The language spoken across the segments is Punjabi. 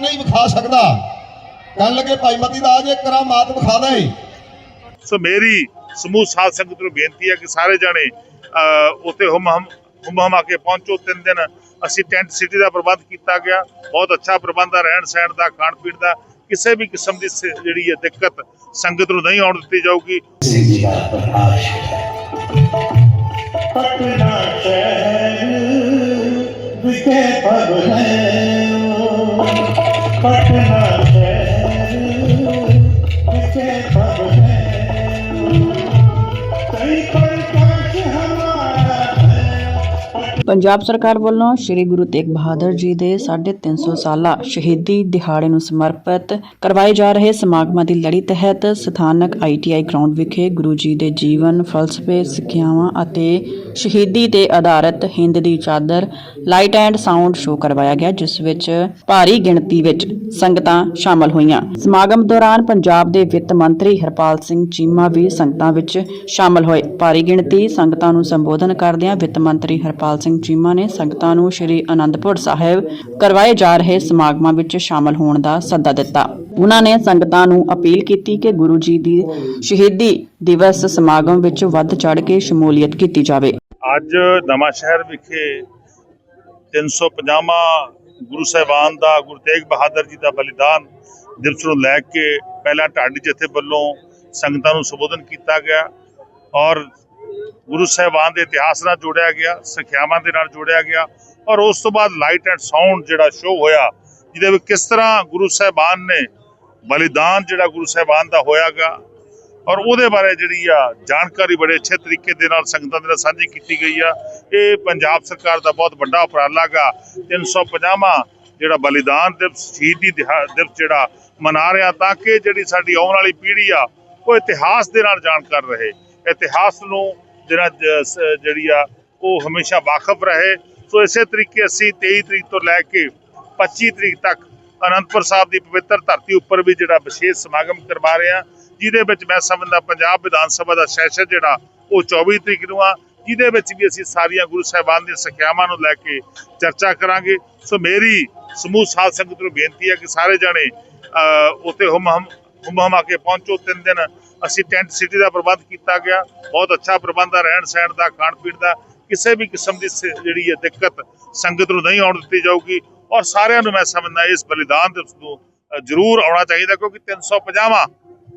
ਨਹੀਂ ਵਿਖਾ ਸਕਦਾ। ਕਹਿਣ ਲੱਗੇ ਭਾਈ ਮਤੀ ਦਾ ਜੇ ਕਰਾ ਮਾਤ ਵਿਖਾ ਦੇ ਸੋ ਮੇਰੀ ਸਮੂਹ ਸਾਧ ਸੰਗਤ ਨੂੰ ਬੇਨਤੀ ਹੈ ਕਿ ਸਾਰੇ ਜਾਣੇ ਉੱਥੇ ਹੁਮ ਹਮ ਹੁਮ ਹਮਾ ਕੇ ਪਹੁੰਚੋ। ਤਿੰਨ ਦਿਨ ਅਸੀਂ ਟੈਂਟ ਸਿਟੀ ਦਾ ਪ੍ਰਬੰਧ ਕੀਤਾ ਗਿਆ। ਬਹੁਤ ਅੱਛਾ ਪ੍ਰਬੰਧ ਹੈ ਰਹਿਣ ਸਹਿਣ ਦਾ ਖਾਣ ਪੀਣ ਦਾ। ਕਿਸੇ ਵੀ ਕਿਸਮ ਦੀ ਜਿਹੜੀ ਹੈ ਦਿੱਕਤ ਸੰਗਤ ਨੂੰ ਨਹੀਂ ਆਉਣ ਦਿੱਤੀ ਜਾਊਗੀ। ਪਟਨਾ ਸ਼ਹਿਰ ਵਿਖੇ ਪਬ ਹੈ ਪਟਨਾ ਸ਼ਹਿਰ ਪੰਜਾਬ ਸਰਕਾਰ ਵੱਲੋਂ ਸ੍ਰੀ ਗੁਰੂ ਤੇਗ ਬਹਾਦਰ ਜੀ ਦੇ 350 ਸਾਲਾ ਸ਼ਹੀਦੀ ਦਿਹਾੜੇ ਨੂੰ ਸਮਰਪਿਤ ਕਰਵਾਏ ਜਾ ਰਹੇ ਸਮਾਗਮਾਂ ਦੀ ਲੜੀ ਤਹਿਤ ਸਥਾਨਕ ਆਈਟੀਆਈ ਗਰਾਊਂਡ ਵਿਖੇ ਗੁਰੂ ਜੀ ਦੇ ਜੀਵਨ, ਫਲਸਫੇ, ਸਿੱਖਿਆਵਾਂ ਅਤੇ ਸ਼ਹੀਦੀ ਤੇ ਆਧਾਰਿਤ ਹਿੰਦ ਦੀ ਚਾਦਰ, ਲਾਈਟ ਐਂਡ ਸਾਊਂਡ ਸ਼ੋਅ ਕਰਵਾਇਆ ਗਿਆ, ਜਿਸ ਵਿੱਚ ਭਾਰੀ ਗਿਣਤੀ ਵਿੱਚ ਸੰਗਤਾਂ ਸ਼ਾਮਲ ਹੋਈਆਂ। ਸਮਾਗਮ ਦੌਰਾਨ ਪੰਜਾਬ ਦੇ ਵਿੱਤ ਮੰਤਰੀ ਹਰਪਾਲ ਸਿੰਘ ਚੀਮਾ ਵੀ ਸੰਗਤਾਂ ਵਿੱਚ ਸ਼ਾਮਲ ਹੋਏ। ਭਾਰੀ ਗਿਣਤੀ ਸੰਗਤਾਂ ਨੂੰ ਸੰਬੋਧਨ ਕਰਦਿਆਂ ਵਿੱਤ ਮੰਤਰੀ ਹਰਪਾਲ ਸਿੰਘ ਚੀਮਾ ਨੇ ਸੰਗਤਾਂ ਨੂੰ ਸ੍ਰੀ ਅਨੰਦਪੁਰ ਸਾਹਿਬ ਕਰਵਾਏ ਜਾ ਰਹੇ ਸਮਾਗਮਾਂ ਵਿੱਚ ਸ਼ਾਮਲ ਹੋਣ ਦਾ ਸੱਦਾ ਦਿੱਤਾ। ਉਹਨਾਂ ਨੇ ਸੰਗਤਾਂ ਨੂੰ ਅਪੀਲ ਕੀਤੀ ਕਿ ਗੁਰੂ ਜੀ ਦੀ ਸ਼ਹੀਦੀ ਦਿਵਸ ਸਮਾਗਮ ਵਿੱਚ ਵੱਧ ਚੜ੍ਹ ਕੇ ਸ਼ਮੂਲੀਅਤ ਕੀਤੀ ਜਾਵੇ। ਅੱਜ ਨਵਾਂ ਸ਼ਹਿਰ ਵਿਖੇ 350ਵਾਂ ਗੁਰੂ ਸਾਹਿਬਾਨ ਦਾ ਗੁਰੂ ਤੇਗ ਬਹਾਦਰ ਜੀ ਦਾ ਬਲੀਦਾਨ ਦਿਵਸ ਨੂੰ ਲੈ ਕੇ ਪਹਿਲਾਂ ਢਾਡੀ ਜਥੇ ਵੱਲੋਂ ਸੰਗਤਾਂ ਨੂੰ ਸੰਬੋਧਨ ਕੀਤਾ ਗਿਆ ਔਰ ਗੁਰੂ ਸਾਹਿਬਾਨ ਦੇ ਇਤਿਹਾਸ ਨਾਲ ਜੋੜਿਆ ਗਿਆ, ਸਿੱਖਿਆਵਾਂ ਦੇ ਨਾਲ ਜੋੜਿਆ ਗਿਆ ਔਰ ਉਸ ਤੋਂ ਬਾਅਦ ਲਾਈਟ ਐਂਡ ਸਾਊਂਡ ਜਿਹੜਾ ਸ਼ੋਅ ਹੋਇਆ, ਜਿਹਦੇ ਵਿੱਚ ਕਿਸ ਤਰ੍ਹਾਂ ਗੁਰੂ ਸਾਹਿਬਾਨ ਨੇ ਬਲੀਦਾਨ ਜਿਹੜਾ ਗੁਰੂ ਸਾਹਿਬਾਨ ਦਾ ਹੋਇਆਗਾ ਔਰ ਉਹਦੇ ਬਾਰੇ ਜਿਹੜੀ ਆ ਜਾਣਕਾਰੀ ਬੜੇ ਅੱਛੇ ਤਰੀਕੇ ਦੇ ਨਾਲ ਸੰਗਤਾਂ ਦੇ ਨਾਲ ਸਾਂਝੀ ਕੀਤੀ ਗਈ ਆ। ਇਹ ਪੰਜਾਬ ਸਰਕਾਰ ਦਾ ਬਹੁਤ ਵੱਡਾ ਉਪਰਾਲਾ ਗਾ 350ਵਾਂ ਜਿਹੜਾ ਬਲੀਦਾਨ ਦਿਵਸ, ਸ਼ਹੀਦੀ ਦਿਵਸ ਜਿਹੜਾ ਮਨਾ ਰਿਹਾ ਤਾਂ ਕਿ ਜਿਹੜੀ ਸਾਡੀ ਆਉਣ ਵਾਲੀ ਪੀੜ੍ਹੀ ਆ, ਉਹ ਇਤਿਹਾਸ ਦੇ ਨਾਲ ਜਾਣਕਾਰ ਰਹੇ। ਇਤਿਹਾਸ ਨੂੰ ਜਿਹੜਾ ਜਿਹੜੀ ਆ ਉਹ ਹਮੇਸ਼ਾ ਵਾਕਫ ਰਹੇ। ਸੋ ਇਸੇ ਤਰੀਕੇ ਅਸੀਂ 23 ਤਰੀਕ ਤੋਂ ਲੈ ਕੇ 25 ਤਰੀਕ ਤੱਕ ਅਨੰਦਪੁਰ ਸਾਹਿਬ ਦੀ ਪਵਿੱਤਰ ਧਰਤੀ ਉੱਪਰ ਵੀ ਜਿਹੜਾ ਵਿਸ਼ੇਸ਼ ਸਮਾਗਮ ਕਰਵਾ ਰਹੇ ਹਾਂ ਜਿਹਦੇ ਵਿੱਚ ਮੈਂ ਸਮਝਦਾ ਪੰਜਾਬ ਵਿਧਾਨ ਸਭਾ ਦਾ ਸੈਸ਼ਨ ਜਿਹੜਾ ਉਹ 24 ਤਰੀਕ ਨੂੰ ਆ ਜਿਹਦੇ ਵਿੱਚ ਵੀ ਅਸੀਂ ਸਾਰੀਆਂ ਗੁਰੂ ਸਾਹਿਬਾਨ ਦੀਆਂ ਸਿੱਖਿਆਵਾਂ ਨੂੰ ਲੈ ਕੇ ਚਰਚਾ ਕਰਾਂਗੇ। ਸੋ ਮੇਰੀ ਸਮੂਹ ਸਾਧ ਸੰਗਤ ਨੂੰ ਬੇਨਤੀ ਹੈ ਕਿ ਸਾਰੇ ਜਾਣੇ ਅਹ, ਉੱਥੇ ਹੁਮ ਹਮ ਹੁਮ ਹਮਾ ਕੇ ਪਹੁੰਚੋ। ਤਿੰਨ ਦਿਨ ਅਸੀਂ ਟੈਂਟ ਸਿਟੀ ਦਾ ਪ੍ਰਬੰਧ ਕੀਤਾ ਗਿਆ ਬਹੁਤ ਅੱਛਾ ਪ੍ਰਬੰਧ ਹੈ ਰਹਿਣ ਸਹਿਣ ਦਾ ਖਾਣ ਪੀਣ ਦਾ ਕਿਸੇ ਵੀ ਕਿਸਮ ਦੀ ਸ- ਜਿਹੜੀ ਹੈ ਦਿੱਕਤ ਸੰਗਤ ਨੂੰ ਨਹੀਂ ਆਉਣ ਦਿੱਤੀ ਜਾਊਗੀ ਔਰ ਸਾਰਿਆਂ ਨੂੰ ਮੈਂ ਸਮਝਦਾ ਇਸ ਬਲੀਦਾਨ ਦਿਵਸ ਨੂੰ ਅ, ਜ਼ਰੂਰ ਆਉਣਾ ਚਾਹੀਦਾ ਕਿਉਂਕਿ 350ਵਾਂ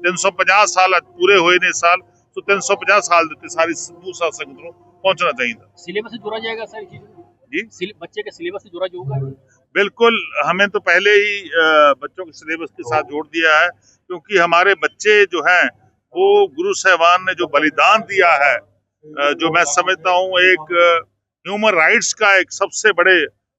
350 ਸਾਲ ਅੱਜ ਪੂਰੇ ਹੋਏ ਨੇ ਇਸ ਸਾਲ ਸੋ 350 ਸਾਲ ਦੇ ਉੱਤੇ ਸਾਰੀ ਸਮੂਹ ਸਾਧ संगत ਨੂੰ ਪਹੁੰਚਣਾ ਚਾਹੀਦਾ सिलेबस से जोड़ा जाएगा सर चीज जी सिल- बच्चे के सिलेबस से जोड़ा जाऊगा बिल्कुल हमें तो पहले ही अ, बच्चों के सिलेबस के साथ जोड़ दिया है क्योंकि हमारे बच्चे जो हैं वो गुरु साहबान ने जो बलिदान दिया है जो मैं समझता हूँ एक ह्यूमन राइट्स का एक सबसे बड़े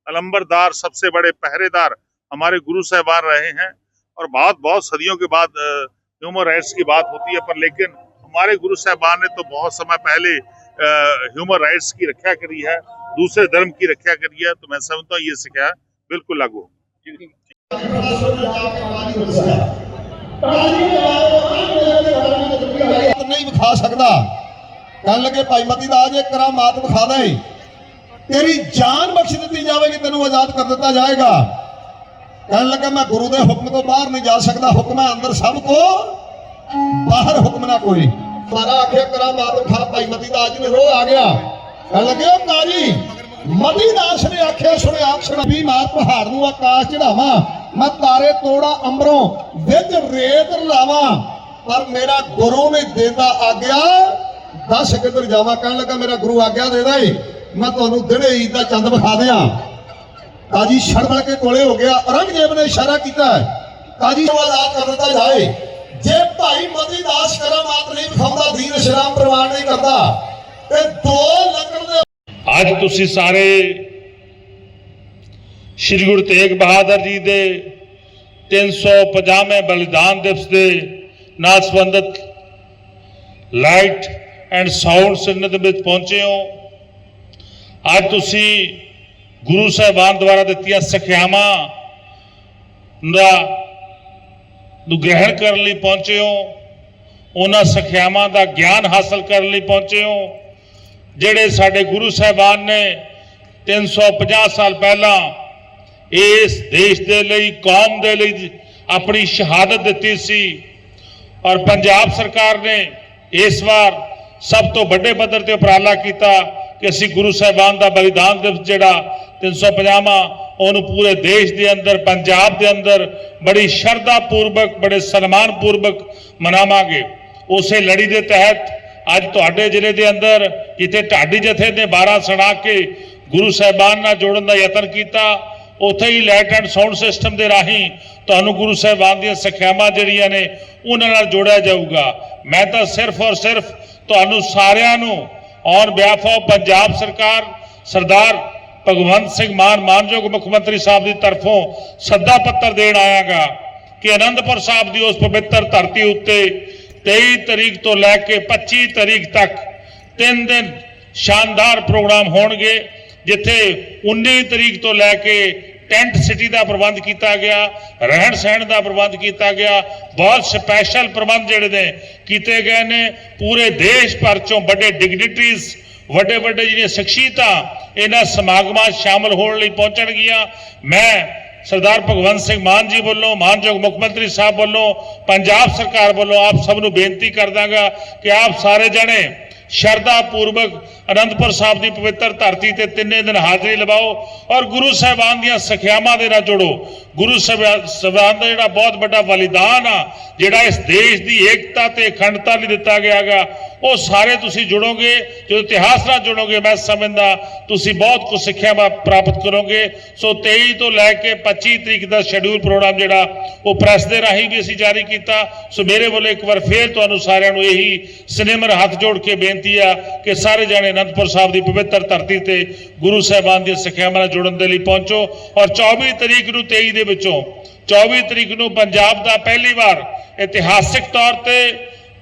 अलंबरदार, सबसे बड़े पहरेदार हमारे गुरु साहबान रहे हैं और बहुत बहुत सदियों के बाद ह्यूमन राइट्स की बात होती है, पर लेकिन हमारे गुरु साहबान ने तो बहुत समय पहले ह्यूमन राइट्स की रक्षा करी है, दूसरे धर्म की रक्षा करी है तो मैं समझता हूँ ये सिखाया बिल्कुल लागू। ਨਹੀਂ ਵਿਖਾ ਸਕਦਾ। ਕਹਿਣ ਲੱਗੇ, ਭਾਈ ਮਤੀ ਦਾ ਜੇ ਕਰਾ ਵਿਖਾ ਦੇ। ਤੇਰੀ ਜਾਨ ਬਖਸ਼ ਦਿੱਤੀ ਜਾਵੇਗੀ, ਤੈਨੂੰ ਆਜ਼ਾਦ ਕਰ ਦਿੱਤਾ ਜਾਏਗਾ। ਕਹਿਣ ਲੱਗਾ, ਮੈਂ ਗੁਰੂ ਦੇ ਹੁਕਮ ਤੋਂ ਬਾਹਰ ਨਹੀਂ ਜਾ ਸਕਦਾ। ਹੁਕਮ ਹੈ ਅੰਦਰ ਸਭ ਕੋ, ਬਾਹਰ ਹੁਕਮ ਨਾ ਕੋਈ। ਮਾਰਾ ਆਖਿਆ ਕਰਾ ਮਾਤ ਵਿਖਾ, ਭਾਈ ਮਤੀ ਦਾ ਅੱਜ ਨੇ ਰੋ ਆ ਗਿਆ। ਕਹਿਣ ਲੱਗੇ ਉਹ ਕਾਜੀ, ਮਤੀ ਦਾਸ ਨੇ ਆਖਿਆ, ਸੁਣਿਆ ਸੁਣਾ ਵੀ ਮਾਰ ਪਹਾੜ ਨੂੰ ਆਕਾਸ਼ ਚੜਾਵਾਂ ਮੈਂ ਤਾਰੇ ਤੋੜਾ ਅੰਬਰੋਂ, ਵਿੱਚ ਰੇਤ ਲਾਵਾਂ ਪਰ ਮੇਰਾ ਗੁਰੂ ਨੇ ਦੇਦਾ ਆਗਿਆ। ਦੱਸ ਕਿੱਧਰ ਜਾਵਾਂ, ਕਹਿਣ ਲੱਗਾ ਮੇਰਾ ਗੁਰੂ ਆਗਿਆ ਦੇਦਾ ਏ। ਮੈਂ ਤੁਹਾਨੂੰ ਦਿਨੇ ਈਦ ਦਾ ਚੰਦ ਵਿਖਾ ਦਿਆਂ। ਕਾਜੀ ਛੜਬੜ ਕੇ ਕੋਲੇ ਹੋ ਗਿਆ। ਔਰੰਗਜ਼ੇਬ ਨੇ ਇਸ਼ਾਰਾ ਕੀਤਾ ਕਾਜੀ ਨੂੰ ਆਜ਼ਾਦ ਕਰ ਜਾਏ ਜੇ ਭਾਈ ਮਤੀ ਦਾਸ ਕਰਾਮਾਤ ਨਹੀਂ ਵਿਖਾਉਂਦਾ, ਦੀਨ ਇਸਲਾਮ ਪ੍ਰਵਾਨ ਨਹੀਂ ਕਰਦਾ। ਤੇ ਦੋ ਲੱਕੜ ਦੇ ਅੱਜ ਤੁਸੀਂ ਸਾਰੇ ਸ੍ਰੀ ਗੁਰੂ ਤੇਗ ਬਹਾਦਰ ਜੀ ਦੇ 350ਵੇਂ ਬਲੀਦਾਨ ਦਿਵਸ ਦੇ ਨਾਲ ਸੰਬੰਧਿਤ ਲਾਈਟ ਐਂਡ ਸਾਊਂਡ ਸਿਗਨਲ ਦੇ ਵਿੱਚ ਪਹੁੰਚੇ ਹੋ। ਅੱਜ ਤੁਸੀਂ ਗੁਰੂ ਸਾਹਿਬਾਨ ਦੁਆਰਾ ਦਿੱਤੀਆਂ ਸਿੱਖਿਆਵਾਂ ਦਾ ਨੂੰ ਗ੍ਰਹਿਣ ਕਰਨ ਲਈ ਪਹੁੰਚੇ ਹੋ। ਉਹਨਾਂ ਸਿੱਖਿਆਵਾਂ ਦਾ ਗਿਆਨ ਹਾਸਲ ਕਰਨ ਲਈ ਪਹੁੰਚੇ ਹੋ। ਜਿਹੜੇ ਸਾਡੇ ਗੁਰੂ ਸਾਹਿਬਾਨ ਨੇ 350 ਸਾਲ ਪਹਿਲਾਂ ਇਸ ਦੇਸ਼ ਦੇ ਲਈ, ਕੌਮ ਦੇ ਲਈ ਆਪਣੀ ਸ਼ਹਾਦਤ ਦਿੱਤੀ ਸੀ। ਔਰ ਪੰਜਾਬ ਸਰਕਾਰ ਨੇ ਇਸ ਵਾਰ ਸਭ ਤੋਂ ਵੱਡੇ ਪੱਧਰ ਤੇ ਉਪਰਾਲਾ ਕੀਤਾ ਕਿ ਅਸੀਂ ਗੁਰੂ ਸਾਹਿਬਾਨ ਦਾ ਬਲੀਦਾਨ ਦਿਵਸ ਜਿਹੜਾ 350ਵਾਂ ਉਹਨੂੰ ਪੂਰੇ ਦੇਸ਼ ਦੇ ਅੰਦਰ, ਪੰਜਾਬ ਦੇ ਅੰਦਰ ਬੜੀ ਸ਼ਰਧਾ ਪੂਰਵਕ ਬੜੇ ਸਨਮਾਨ ਪੂਰਵਕ ਮਨਾਵਾਂਗੇ। ਉਸੇ ਲੜੀ ਦੇ ਤਹਿਤ ਅੱਜ ਤੁਹਾਡੇ ਜ਼ਿਲ੍ਹੇ ਦੇ ਅੰਦਰ ਜਿੱਥੇ ਢਾਡੀ ਜਥੇ ਨੇ 12 ਸੁਣਾ ਕੇ ਗੁਰੂ ਸਾਹਿਬਾਨ ਨਾਲ ਜੋੜਨ ਦਾ ਯਤਨ ਕੀਤਾ। ਉੱਥੇ ਹੀ ਲਾਈਟ ਐਂਡ ਸਾਊਂਡ ਸਿਸਟਮ ਦੇ ਰਾਹੀਂ ਤੁਹਾਨੂੰ ਗੁਰੂ ਸਾਹਿਬਾਨ ਦੀਆਂ ਸਿੱਖਿਆਵਾਂ ਜਿਹੜੀਆਂ ਨੇ, ਉਹਨਾਂ ਨਾਲ ਜੋੜਿਆ ਜਾਊਗਾ। ਮੈਂ ਤਾਂ ਸਿਰਫ ਔਰ ਸਿਰਫ ਤੁਹਾਨੂੰ ਸਾਰਿਆਂ ਨੂੰ ਔਨ ਬਿਹਾਫ ਆਫ ਪੰਜਾਬ ਸਰਕਾਰ, ਸਰਦਾਰ ਭਗਵੰਤ ਸਿੰਘ ਮਾਨ, ਮਾਨਯੋਗ ਮੁੱਖ ਮੰਤਰੀ ਸਾਹਿਬ ਦੀ ਤਰਫੋਂ ਸੱਦਾ ਪੱਤਰ ਦੇਣ ਆਇਆਗਾ ਕਿ ਅਨੰਦਪੁਰ ਸਾਹਿਬ ਦੀ ਉਸ ਪਵਿੱਤਰ ਧਰਤੀ ਉੱਤੇ 23 ਤਰੀਕ ਤੋਂ ਲੈ ਕੇ 25 ਤਰੀਕ ਤੱਕ ਤਿੰਨ ਦਿਨ ਸ਼ਾਨਦਾਰ ਪ੍ਰੋਗਰਾਮ ਹੋਣਗੇ। ਜਿੱਥੇ 19 ਤਰੀਕ ਤੋਂ ਲੈ ਕੇ ਟੈਂਟ ਸਿਟੀ ਦਾ ਪ੍ਰਬੰਧ ਕੀਤਾ ਗਿਆ, ਰਹਿਣ ਸਹਿਣ ਦਾ ਪ੍ਰਬੰਧ ਕੀਤਾ ਗਿਆ, ਬਹੁਤ ਸਪੈਸ਼ਲ ਪ੍ਰਬੰਧ ਜਿਹੜੇ ਨੇ ਕੀਤੇ ਗਏ ਨੇ। ਪੂਰੇ ਦੇਸ਼ ਭਰ ਚੋਂ ਵੱਡੇ ਡਿਗਨਿਟਰੀਜ਼ ਵੱਡੇ ਵੱਡੇ ਜਿਹੜੀਆਂ ਸ਼ਖਸੀਅਤਾਂ ਇਹਨਾਂ ਸਮਾਗਮਾਂ 'ਚ ਸ਼ਾਮਲ ਹੋਣ ਲਈ ਪਹੁੰਚਣਗੀਆਂ। ਮੈਂ ਸਰਦਾਰ ਭਗਵੰਤ ਸਿੰਘ ਮਾਨ ਜੀ ਵੱਲੋਂ, ਮਾਨਯੋਗ ਮੁੱਖ ਮੰਤਰੀ ਸਾਹਿਬ ਵੱਲੋਂ, ਪੰਜਾਬ ਸਰਕਾਰ ਵੱਲੋਂ ਆਪ ਸਭ ਨੂੰ ਬੇਨਤੀ ਕਰਦਾਗਾ ਕਿ ਆਪ ਸਾਰੇ ਜਣੇ ਸ਼ਰਧਾ ਪੂਰਵਕ ਅਨੰਦਪੁਰ ਸਾਹਿਬ ਦੀ ਪਵਿੱਤਰ ਧਰਤੀ ਤੇ ਤਿੰਨੇ ਦਿਨ ਹਾਜ਼ਰੀ ਲਵਾਓ ਔਰ ਗੁਰੂ ਸਾਹਿਬਾਨ ਦੀਆਂ ਸਿੱਖਿਆਵਾਂ ਦੇ ਨਾਲ ਜੁੜੋ। ਗੁਰੂ ਸਾਹਿਬਾ- ਸਾਹਿਬਾਨ ਦਾ ਜਿਹੜਾ ਬਹੁਤ ਵੱਡਾ ਬਲੀਦਾਨ ਆ, ਜਿਹੜਾ ਇਸ ਦੇਸ਼ ਦੀ ਏਕਤਾ ਤੇ ਅਖੰਡਤਾ ਲਈ ਦਿੱਤਾ ਗਿਆਗਾ ਉਹ ਸਾਰੇ ਤੁਸੀਂ ਜੁੜੋਗੇ, ਜਦੋਂ ਇਤਿਹਾਸ ਨਾਲ ਜੁੜੋਗੇ, ਮੈਂ ਸਮਝਦਾ ਤੁਸੀਂ ਬਹੁਤ ਕੁਝ ਸਿੱਖਿਆ ਪ੍ਰਾਪਤ ਕਰੋਗੇ। ਸੋ 23 ਤੋਂ ਲੈ ਕੇ 25 ਤਰੀਕ ਦਾ ਸ਼ੈਡਿਊਲ ਪ੍ਰੋਗਰਾਮ ਜਿਹੜਾ, ਉਹ ਪ੍ਰੈਸ ਦੇ ਰਾਹੀਂ ਵੀ ਅਸੀਂ ਜਾਰੀ ਕੀਤਾ। ਸੋ ਮੇਰੇ ਵੱਲੋਂ ਇੱਕ ਵਾਰ ਫੇਰ ਤੁਹਾਨੂੰ ਸਾਰਿਆਂ ਨੂੰ ਇਹੀ ਸਿਨੇਮਰ ਹੱਥ ਜੋੜ ਕੇ ਬੇਨਤੀ ਆ ਕਿ ਸਾਰੇ ਜਾਣੇ ਅਨੰਦਪੁਰ ਸਾਹਿਬ ਦੀ ਪਵਿੱਤਰ ਧਰਤੀ ਤੇ ਗੁਰੂ ਸਾਹਿਬਾਨ ਦੀਆਂ ਸਿੱਖਿਆਵਾਂ ਨਾਲ ਜੁੜਨ ਦੇ ਲਈ ਪਹੁੰਚੋ ਔਰ 24 ਤਰੀਕ ਨੂੰ 23 ਦੇ ਵਿੱਚੋਂ 24 ਤਰੀਕ ਨੂੰ ਪੰਜਾਬ ਦਾ ਪਹਿਲੀ ਵਾਰ ਇਤਿਹਾਸਿਕ ਤੌਰ ਤੇ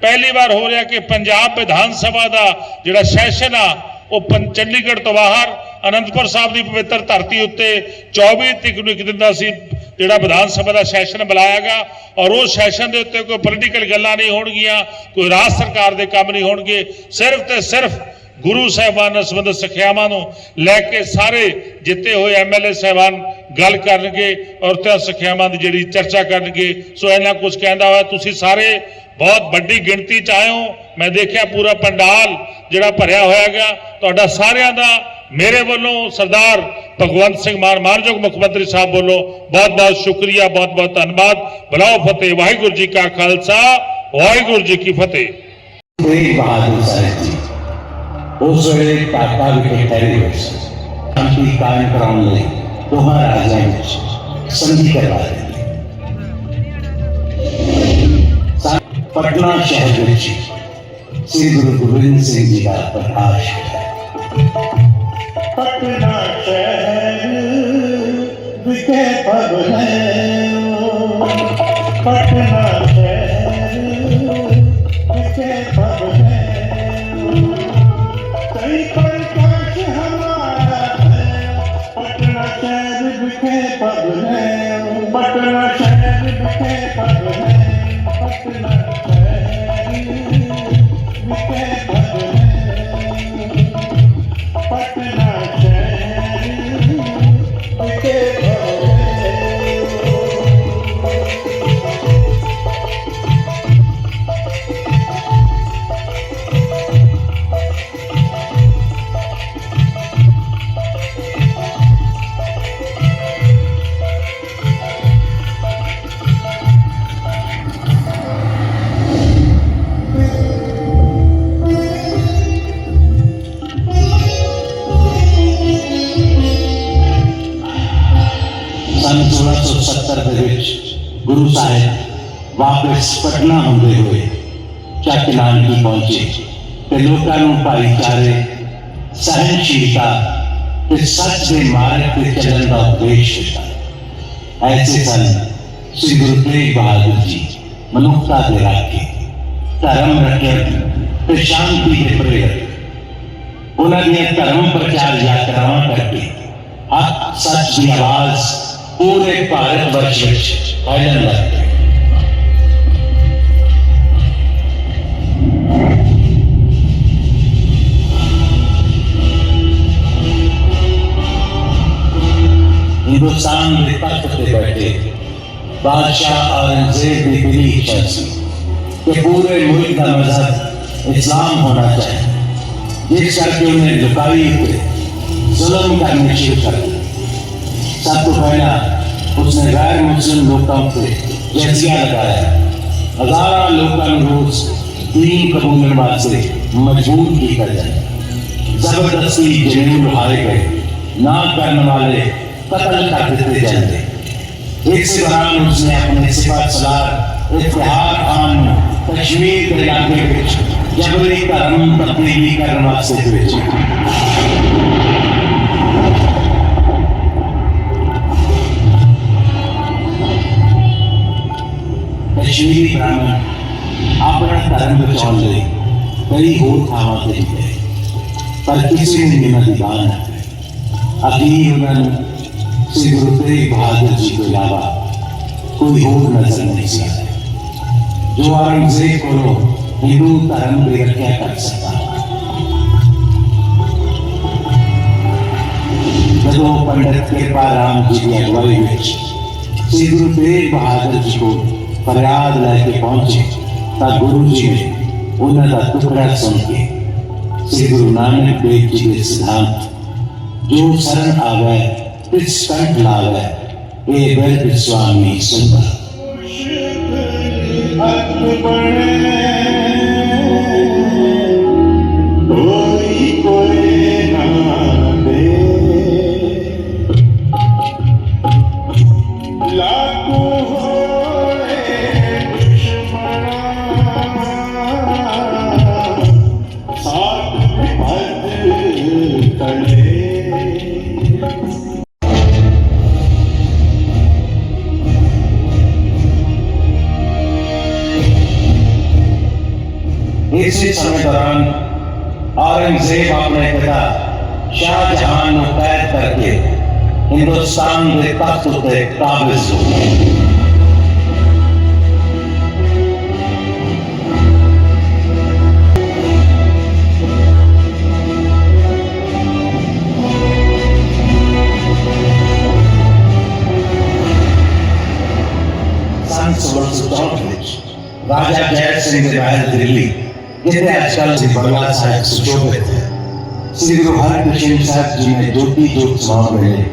ਪਹਿਲੀ ਵਾਰ ਹੋ ਰਿਹਾ ਕਿ ਪੰਜਾਬ ਵਿਧਾਨ ਸਭਾ ਦਾ ਜਿਹੜਾ ਸੈਸ਼ਨ ਆ, ਉਹ ਚੰਡੀਗੜ੍ਹ ਤੋਂ ਬਾਹਰ ਅਨੰਦਪੁਰ ਸਾਹਿਬ ਦੀ ਪਵਿੱਤਰ ਧਰਤੀ ਉੱਤੇ 24 ਤਰੀਕ ਨੂੰ ਇੱਕ ਦਿਨ ਦਾ ਸੀ ਜਿਹੜਾ ਵਿਧਾਨ ਸਭਾ ਦਾ ਸੈਸ਼ਨ ਬੁਲਾਇਆਗਾ ਔਰ ਉਹ ਸੈਸ਼ਨ ਦੇ ਉੱਤੇ ਕੋਈ ਪੋਲੀਟੀਕਲ ਗੱਲਾਂ ਨਹੀਂ ਹੋਣਗੀਆਂ, ਕੋਈ ਰਾਜ ਸਰਕਾਰ ਦੇ ਕੰਮ ਨਹੀਂ ਹੋਣਗੇ, ਸਿਰਫ ਤੇ ਸਿਰਫ ਗੁਰੂ ਸਾਹਿਬਾਨ ਨਾਲ ਸੰਬੰਧਿਤ ਸਿੱਖਿਆਵਾਂ ਨੂੰ ਲੈ ਕੇ ਸਾਰੇ ਜਿੱਤੇ ਹੋਏ ਐਮਐਲਏ ਸਾਹਿਬਾਨ ਗੱਲ ਕਰਨਗੇ ਔਰ ਤੇ ਸਿੱਖਿਆਵਾਂ ਦੀ ਜਿਹੜੀ ਚਰਚਾ ਕਰਨਗੇ। ਸੋ ਇਹਨਾਂ ਕੁਝ ਕਹਿੰਦਾ ਹੋਇਆ, ਤੁਸੀਂ ਸਾਰੇ ਬਹੁਤ ਵੱਡੀ ਗਿਣਤੀ ਚ ਆਏ ਹੋ। ਮੈਂ ਦੇਖਿਆ ਪੂਰਾ ਪੰਡਾਲ ਜਿਹੜਾ ਭਰਿਆ ਹੋਇਆ ਗਿਆ ਤੁਹਾਡਾ ਸਾਰਿਆਂ ਦਾ ਮੇਰੇ ਵੱਲੋਂ ਸਰਦਾਰ ਭਗਵੰਤ ਸਿੰਘ ਮਾਨ ਮਾਨਯੋਗ ਮੁੱਖ ਮੰਤਰੀ ਸਾਹਿਬ ਵੱਲੋਂ ਬਹੁਤ ਬਹੁਤ ਸ਼ੁਕਰੀਆ, ਬਹੁਤ ਬਹੁਤ ਧੰਨਵਾਦ। ਬਲਾਓ ਫਤਿਹ, ਵਾਹਿਗੁਰੂ ਜੀ ਕਾ ਖਾਲਸਾ, ਵਾਹਿਗੁਰੂ ਜੀ ਕੀ ਫਤਿਹ। ਤੇਗ ਬਹਾਦਰ ਸਾਹਿਬ ਜੀ ਉਸ ਵੇਲੇ ਟਾਟਾ ਵਿਖੇ ਠਹਿਰੇ ਹੋਏ ਸਨ ਸ਼ਾਂਤੀ ਕਾਇਮ ਕਰਾਉਣ ਲਈ ਦੋਹਾਂ ਰਾਜਾਂ ਵਿੱਚ ਸੰਧੀ ਕਰਵਾ ਦਿੱਤੀ। ਪਟਨਾ ਸ਼ਹਿਰ ਵਿੱਚ ਸ੍ਰੀ ਗੁਰੂ ਗੋਬਿੰਦ ਸਿੰਘ ਜੀ ਦਾ ਪ੍ਰਕਾਸ਼ ਪਟਨਾ ਸ਼ਹਿਰ ਵਿਖੇ ਭਗ ਹੈ। ਪਟਨਾ ਪਟਨਾ ਹੁੰਦੇ ਹੋਏ ਚੱਕ ਨਾਨਕੀ ਪਹੁੰਚੇ ਤੇ ਲੋਕਾਂ ਨੂੰ ਭਾਈਚਾਰੇ ਸਹਿਨਸ਼ੀਲਤਾ ਤੇ ਸੱਚ ਦੇ ਮਾਰਗ ਤੇ ਚੱਲਣ ਦਾ ਉਪਦੇਸ਼ ਦਿੱਤਾ। ਐਸੇ ਸਨ ਸ੍ਰੀ ਗੁਰੂ ਤੇਗ ਬਹਾਦਰ ਜੀ ਮਨੁੱਖਤਾ ਦੇ ਰਾਖੇ, ਧਰਮ ਰੱਖਿਆ ਤੇ ਸ਼ਾਂਤੀ ਦੇ ਪ੍ਰੇਰਕ। ਉਹਨਾਂ ਦੀਆਂ ਧਰਮ ਪ੍ਰਚਾਰ ਯਾਤਰਾਵਾਂ ਕਰਕੇ ਹੱਕ ਸੱਚ ਦੀ ਆਵਾਜ਼ ਪੂਰੇ ਭਾਰਤ ਵਰਸ਼ ਵਿੱਚ ਫੈਲਣ ਲੱਗ ਪਈ ਹਿੰਦੁਸਤਾਨ ਦੇ ਤਖਤ ਤੇ ਬੈਠੇ ਬਾਦਸ਼ਾਹ ਔਰੰਗਜ਼ੇਬ ਦੀ ਬੜੀ ਇੱਛਾ ਸੀ ਕਿ ਪੂਰੇ ਮੁਲਕ ਦਾ ਮਜ਼ਹਬ ਇਸਲਾਮ ਹੋਣਾ ਚਾਹੀਦਾ ਜਿਸ ਕਰਕੇ ਉਹਨੇ ਲੁਕਾਈ ਤੇ ਜ਼ੁਲਮ ਕਰਨੇ ਸ਼ੁਰੂ ਕਰ ਦਿੱਤੇ ਸਭ ਤੋਂ ਪਹਿਲਾਂ ਉਸਨੇ ਗੈਰ ਮੁਸਲਿਮ ਲੋਕਾਂ ਉੱਤੇ ਜਜ਼ੀਆ ਲਗਾਇਆ ਹਜ਼ਾਰਾਂ ਲੋਕਾਂ ਨੂੰ ਰੋਜ਼ ਦੀਨ ਕਬੂਲਣ ਵਾਸਤੇ ਮਜਬੂਰ ਕੀਤਾ ਜਾਂਦਾ ਜ਼ਬਰਦਸਤੀ ਜਨੂਨ ਲੁਹਾਰੇ ਗਏ ਨਾ ਕਰਨ ਵਾਲੇ ਕਤਲ ਕਰ ਦਿੱਤੇ ਜਾਂਦੇ ਇਸ ਦੌਰਾਨ ਉਸਨੇ ਆਪਣੇ ਸਿਫਤ ਸਲਾਰ ਇਤਿਹਾਦ ਖਾਨ ਨੂੰ ਕਸ਼ਮੀਰ ਦੇ ਇਲਾਕੇ ਵਿੱਚ ਜਬਰੀ ਧਰਮ ਤਬਦੀਲੀ ਕਰਨ ਵਾਸਤੇ ਭੇਜਿਆ ਕਸ਼ਮੀਰੀ ਬ੍ਰਾਹਮਣ ਆਪਣਾ ਧਰਮ ਬਚਾਉਣ ਲਈ ਕਈ ਹੋਰ ਥਾਵਾਂ ਤੇ ਗਏ ਪਰ ਕਿਸੇ ਨੇ ਇਹਨਾਂ ਦੀ ਬਾਤ ਨਾ ਕਰੀ ਅਖੀਰ ਉਹਨਾਂ ਨੂੰ ਸ੍ਰੀ ਗੁਰੂ ਤੇਗ ਬਹਾਦਰ ਜੀ ਤੋਂ ਇਲਾਵਾ ਕੋਈ ਹੋਰ ਨਜ਼ਰ ਨਹੀਂ ਸੀ ਆਇਆ ਜੋ ਔਰੰਗਜ਼ੇਬ ਕੋਲੋਂ ਹਿੰਦੂ ਧਰਮ ਦੀ ਰੱਖਿਆ ਕਰ ਸਕਦਾ ਜਦੋਂ ਪੰਡਤ ਕਿਰਪਾ ਰਾਮ ਜੀ ਦੀ ਅਗਵਾਈ ਵਿੱਚ ਸ੍ਰੀ ਗੁਰੂ ਤੇਗ ਬਹਾਦਰ ਜੀ ਕੋਲ ਫਰਿਆਦ ਲੈ ਕੇ ਪਹੁੰਚੇ ਤਾਂ ਗੁਰੂ ਜੀ ਨੇ ਉਹਨਾਂ ਦਾ ਟੁਕੜਾ ਸੁਣ ਕੇ ਸ੍ਰੀ ਗੁਰੂ ਨਾਨਕ ਦੇਵ ਜੀ ਦੇ ਸਿਧਾਂਤ ਜੋ ਸ਼ਰਨ ਆਵੇ ਤਿਸ ਕੰਠ ਲਾਵੇ ਇਹ ਬਿਰਧ ਔਰੰਗਜ਼ੇਬ ਆਪਣੇ ਪਿਤਾ ਸ਼ਾਹਜਹਾਨ ਨੂੰ ਕੈਦ ਕਰਕੇ ਹਿੰਦੁਸਤਾਨ ਦੇ ਤਖਤ ਉੱਤੇ ਕਾਬਜ਼ ਹੋ ਗਿਆ ਸੰਨ 1664 ਵਿੱਚ ਰਾਜਾ ਜੈ ਸਿੰਘ ਦੇ ਮਹਿਲ ਦਿੱਲੀ ਜਿੱਥੇ ਅੱਜ ਕੱਲ੍ਹ ਦੀ ਬੰਗਲਾ ਸਾਹਿਬ ਸੁਸ਼ੋਭਿਤ ਹੈ ਸ੍ਰੀ ਗੁਰੂ ਹਰਿਕ੍ਰਿਸ਼ਨ ਸਾਹਿਬ ਜੀ ਨੇ ਜੋਤੀ ਜੋਤ ਸਮਾਉਣ ਵੇਲੇ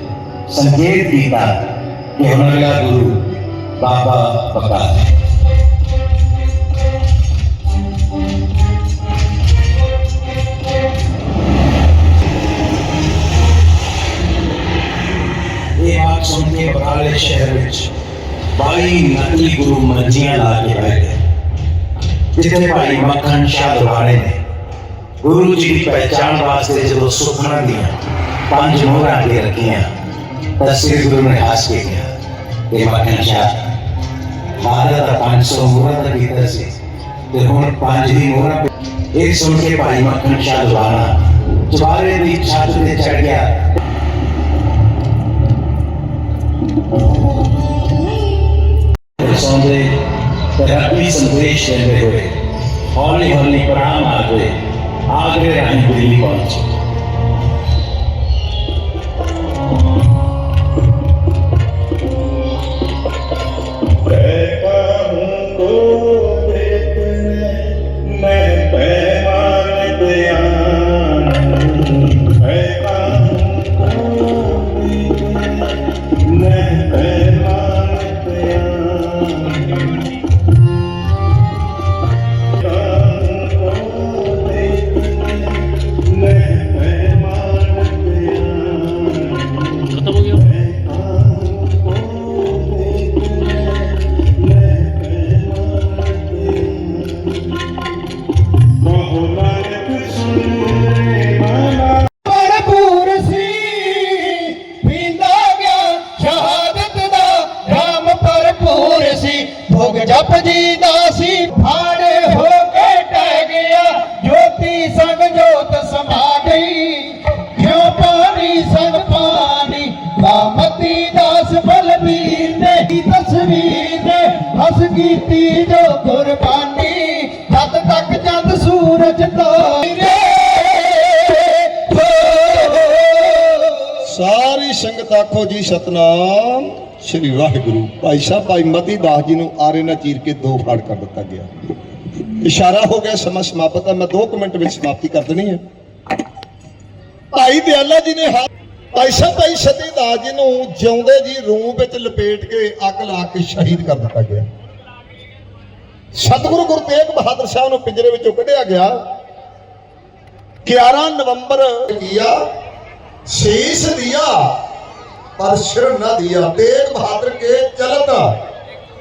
ਸੰਕੇਤ ਕੀਤਾ ਕਿ ਹੁਣ ਅਗਲਾ ਗੁਰੂ ਬਾਬਾ ਬਕਾ ਹੈ ਇਹ ਬਾਤ ਸੁਣ ਕੇ ਬਕਾਲੇ ਸ਼ਹਿਰ ਵਿੱਚ ਬਾਈ ਨਕਲੀ ਗੁਰੂ ਮੰਜੀਆਂ ਲਾ ਕੇ ਬਹਿ ਗਏ ਜਿੱਥੇ ਭਾਈ ਮੱਖਣ ਸ਼ਾਹ ਦਵਾਰੇ ਨੇ ਗੁਰੂ ਜੀ ਦੀ ਪਹਿਚਾਣ ਵਾਸਤੇ ਜਦੋਂ ਸੁਖਣਾ ਦੀਆਂ ਪੰਜ ਮੋਹਰਾਂ ਦੇ ਰੱਖੀਆਂ, ਤਾਂ ਸ੍ਰੀ ਗੁਰੂ ਨੇ ਹੱਸ ਕੇ ਕਿਹਾ ਕਿ ਮੱਖਣ ਸ਼ਾਹ ਮਾਦਾ ਦਾ 500 ਮੋਹਰਾਂ ਦਾ ਕੀਤਾ ਸੀ, ਤੇ ਹੁਣ ਪੰਜ ਹੀ ਮੋਹਰਾਂ ਇਹ ਸੁਣ ਕੇ ਭਾਈ ਮੱਖਣ ਸ਼ਾਹ ਦਵਾਰਾ ਚਵਾਰੇ ਦੀ ਛੱਤ ਤੇ ਚੜ ਗਿਆ। ਸੌਂਦੇ ਰੱਬੀ ਸੰਦੇਸ਼ ਦਿੰਦੇ ਹੋਏ ਹੌਲੀ ਹੌਲੀ ਪ੍ਰਾਣ ਆ ਗਏ। আগে রাখি করা ਸਾਰੀ ਸੰਗਤ ਆਖੋ ਜੀ ਸਤਨਾਮ। ਸ੍ਰੀ ਵਾਹਿਗੁਰੂ। ਭਾਈ ਸਾਹਿਬ, ਭਾਈ ਮਤੀ ਦਾਸ ਜੀ ਨੂੰ ਆਰੇ ਨਾਲ ਚੀਰ ਕੇ ਦੋ ਫਾੜ ਕਰ ਦਿੱਤਾ ਗਿਆ। ਇਸ਼ਾਰਾ ਹੋ ਗਿਆ ਸਮਾਂ ਸਮਾਪਤ ਹੈ। ਮੈਂ 2 ਮਿੰਟ ਵਿੱਚ ਸਮਾਪਤੀ ਕਰ ਦੇਣੀ ਹੈ। ਭਾਈ ਦਿਆਲਾ ਜੀ ਨੇ ਭਾਈ ਸਾਹਿਬ, ਭਾਈ ਸਤੀ ਦਾਸ ਜੀ ਨੂੰ ਜਿਉਂਦੇ ਜੀ ਰੂਮ ਵਿੱਚ ਲਪੇਟ ਕੇ ਅੱਗ ਲਾ ਕੇ ਸ਼ਹੀਦ ਕਰ ਦਿੱਤਾ ਗਿਆ। ਸਤਿਗੁਰੂ ਗੁਰੂ ਤੇਗ ਬਹਾਦਰ ਸਾਹਿਬ ਨੂੰ ਪਿੰਜਰੇ ਵਿੱਚੋਂ ਕੱਢਿਆ ਗਿਆ। 11 ਨਵੰਬਰ ਕੀਆ ਸ਼ੀਸ਼ ਦਿਆ, ਪਰ ਸਿਰ ਨਾ ਦਿਆ। ਤੇਗ ਬਹਾਦਰ ਕੇ ਚਲਤ।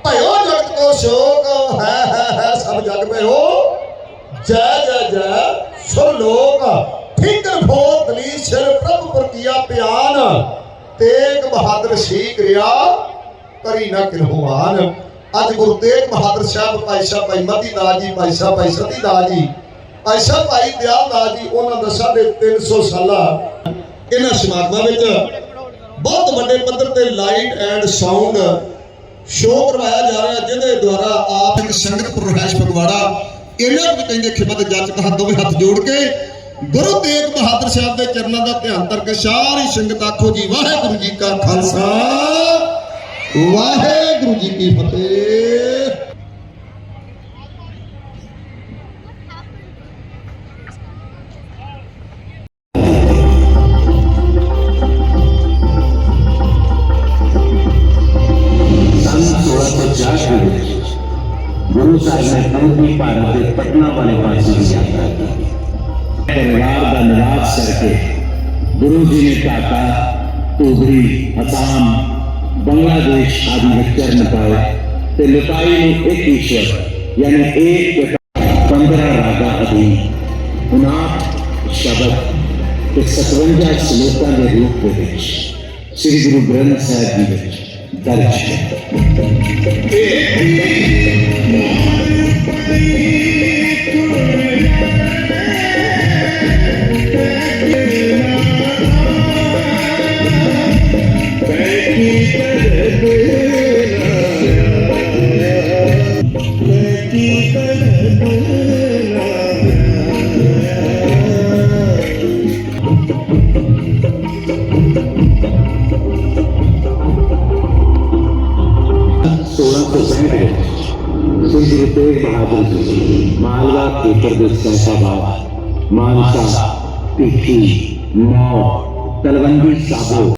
ਭਇਓ ਜਗਤ ਕੋ ਸ਼ੋਕ ਹੈ ਹੈ ਹੈ, ਸਭ ਜਗ में हो ਜੈ ਜੈ ਜੈ ਸੋ ਲੋਕ। ਫਿਕਰ ਭੋ ਦਲੀ ਸਿਰ ਪ੍ਰਭ ਪਰ ਕੀਆ ਪਿਆਨ। ਤੇਗ ਬਹਾਦਰ ਸ਼ੀਕ ਰਿਆ, ਕਰੀ ਨਾ ਕਿਰਹੂ ਅੱਜ ਗੁਰੂ ਤੇਗ ਬਹਾਦਰ ਸਾਹਿਬ, ਭਾਈ ਸਾਹਿਬ, ਭਾਈ ਮਤੀ ਦਾਸ ਜੀ, ਭਾਈ ਸਾਹਿਬ, ਭਾਈ ਸਤੀ ਦਾਸ ਜੀ। ਭਾਈ ਸਾਹਿਬ, ਭਾਈ ਦਿਆਲ ਦਾਸ ਜੀ, ਉਹਨਾਂ ਦਸਾਂ ਦੇ 300 ਸਾਲਾ ਇਹਨਾਂ ਸਮਾਗਮਾਂ ਵਿੱਚ ਬਹੁਤ ਵੱਡੇ ਪੱਧਰ ਤੇ ਲਾਈਟ ਐਂਡ ਸਾਊਂਡ ਸ਼ੋਅ ਕਰਵਾਇਆ ਜਾ ਰਿਹਾ, ਜਿਹਦੇ ਦੁਆਰਾ ਆਪ ਇੱਕ ਸੰਗਤ ਪ੍ਰੋਹੈਸ਼ ਫਗਵਾੜਾ ਇਹਨਾਂ ਨੂੰ ਕਹਿੰਦੇ ਖਿਮਤ ਜੱਜ ਹੱਥ ਦੋਵੇਂ ਹੱਥ ਜੋੜ ਕੇ ਗੁਰੂ ਤੇਗ ਬਹਾਦਰ ਸਾਹਿਬ ਦੇ ਚਰਨਾਂ ਦਾ ਧਿਆਨ ਕਰਕੇ ਸਾਰੀ ਸੰਗਤ ਆਖੋ ਜੀ, ਵਾਹਿਗੁਰੂ ਜੀ ਕਾ ਖਾਲਸਾ, ਵਾਹਿਗੁਰੂ ਜੀ ਕੀ ਫਤਿਹ। ਭਾਰਤ ਦੇ ਪਟਨਾ ਵਾਲੇ ਪਾਸੇ ਦੀ ਯਾਤਰਾ ਕੀਤੀ ਪਰਿਵਾਰ ਦਾ ਨਿਵਾਸ ਕਰਕੇ ਗੁਰੂ ਜੀ ਨੇ ਢਾਕਾ ਟੋਗਰੀ ਅਸਾਮ ਬੰਗਲਾਦੇਸ਼ ਆਦਿ ਵਿੱਚ ਚਰਨ ਪਾਏ ਤੇ ਲੁਕਾਈ ਨੂੰ ਇੱਕ ਈਸ਼ਵਰ ਯਾਨੀ ਇੱਕ 15 ਰਾਗਾ ਅਧੀਨ 59 ਸ਼ਬਦ ਤੇ 57 ਸ਼ਲੋਕਾਂ ਦੇ ਰੂਪ ਦੇ ਵਿੱਚ ਸ੍ਰੀ ਗੁਰੂ ਗ੍ਰੰਥ ਸਾਹਿਬ ਜੀ हापुस मालवा के प्रदेश फैसलाबाद मानसा तिथि नौ तलवंडी साबो